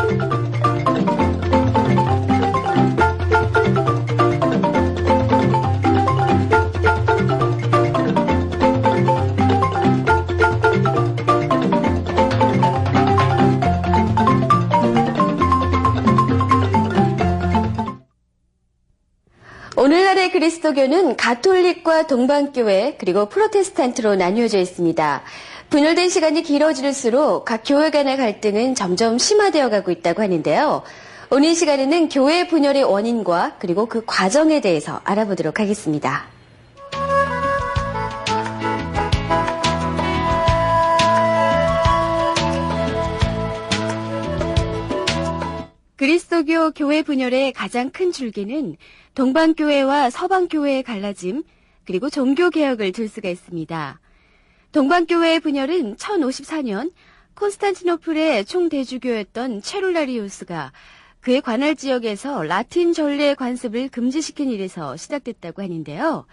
오늘 그리스도교는 가톨릭과 동방교회 그리고 프로테스탄트로 나뉘어져 있습니다. 분열된 시간이 길어질수록 각 교회 간의 갈등은 점점 심화되어 가고 있다고 하는데요. 오늘 이 시간에는 교회 분열의 원인과 그리고 그 과정에 대해서 알아보도록 하겠습니다. 그리스도교 교회 분열의 가장 큰 줄기는 동방교회와 서방교회의 갈라짐, 그리고 종교개혁을 들 수가 있습니다. 동방교회의 분열은 1054년 콘스탄티노플의 총대주교였던 체룰라리우스가 그의 관할 지역에서 라틴 전례 관습을 금지시킨 일에서 시작됐다고 하는데요.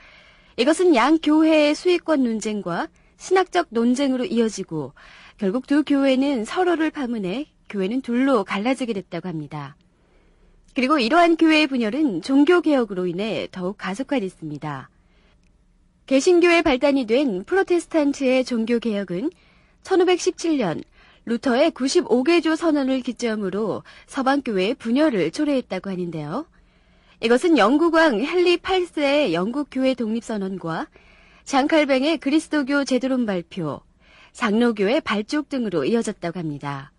이것은 양 교회의 수익권 논쟁과 신학적 논쟁으로 이어지고 결국 두 교회는 서로를 파문해 교회는 둘로 갈라지게 됐다고 합니다. 그리고 이러한 교회의 분열은 종교개혁으로 인해 더욱 가속화됐습니다. 개신교의 발단이 된 프로테스탄트의 종교개혁은 1517년 루터의 95개조 선언을 기점으로 서방교회의 분열을 초래했다고 하는데요. 이것은 영국왕 헨리 8세의 영국교회 독립선언과 장칼뱅의 그리스도교 제도론 발표, 장로교의 발족 등으로 이어졌다고 합니다.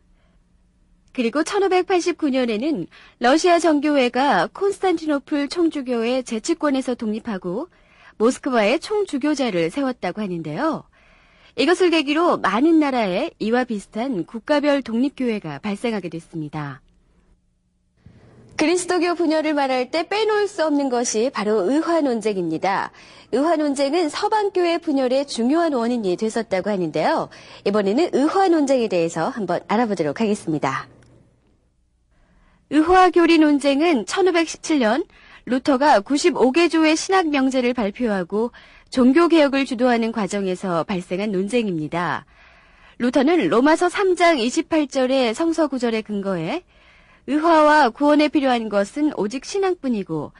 그리고 1589년에는 러시아 정교회가 콘스탄티노플 총주교의 제치권에서 독립하고 모스크바의 총주교자를 세웠다고 하는데요. 이것을 계기로 많은 나라에 이와 비슷한 국가별 독립교회가 발생하게 됐습니다. 그리스도교 분열을 말할 때 빼놓을 수 없는 것이 바로 의화 논쟁입니다. 의화 논쟁은 서방교회 분열의 중요한 원인이 됐었다고 하는데요. 이번에는 의화 논쟁에 대해서 한번 알아보도록 하겠습니다. 의화 교리 논쟁은 1517년 루터가 95개 조의 신학 명제를 발표하고 종교 개혁을 주도하는 과정에서 발생한 논쟁입니다. 루터는 로마서 3장 28절의 성서 구절에 근거해 의화와 구원에 필요한 것은 오직 신앙뿐이고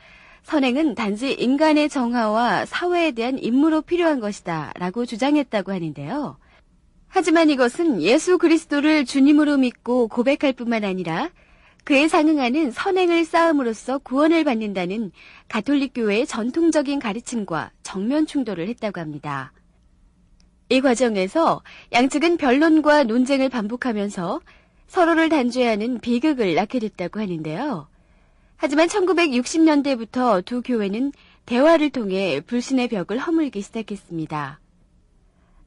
선행은 단지 인간의 정화와 사회에 대한 임무로 필요한 것이다 라고 주장했다고 하는데요. 하지만 이것은 예수 그리스도를 주님으로 믿고 고백할 뿐만 아니라 그에 상응하는 선행을 쌓음으로써 구원을 받는다는 가톨릭 교회의 전통적인 가르침과 정면 충돌을 했다고 합니다. 이 과정에서 양측은 변론과 논쟁을 반복하면서 서로를 단죄하는 비극을 낳게 됐다고 하는데요. 하지만 1960년대부터 두 교회는 대화를 통해 불신의 벽을 허물기 시작했습니다.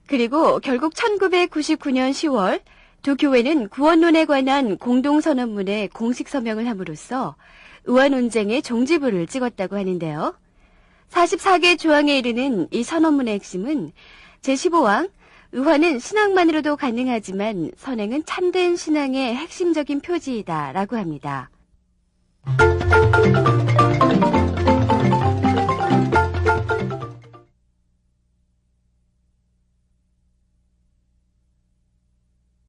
그리고 결국 1999년 10월 두 교회는 구원론에 관한 공동선언문에 공식 서명을 함으로써 의화 논쟁의 종지부를 찍었다고 하는데요. 44개 조항에 이르는 이 선언문의 핵심은 제15항 의화는 신앙만으로도 가능하지만 선행은 참된 신앙의 핵심적인 표지이다 라고 합니다.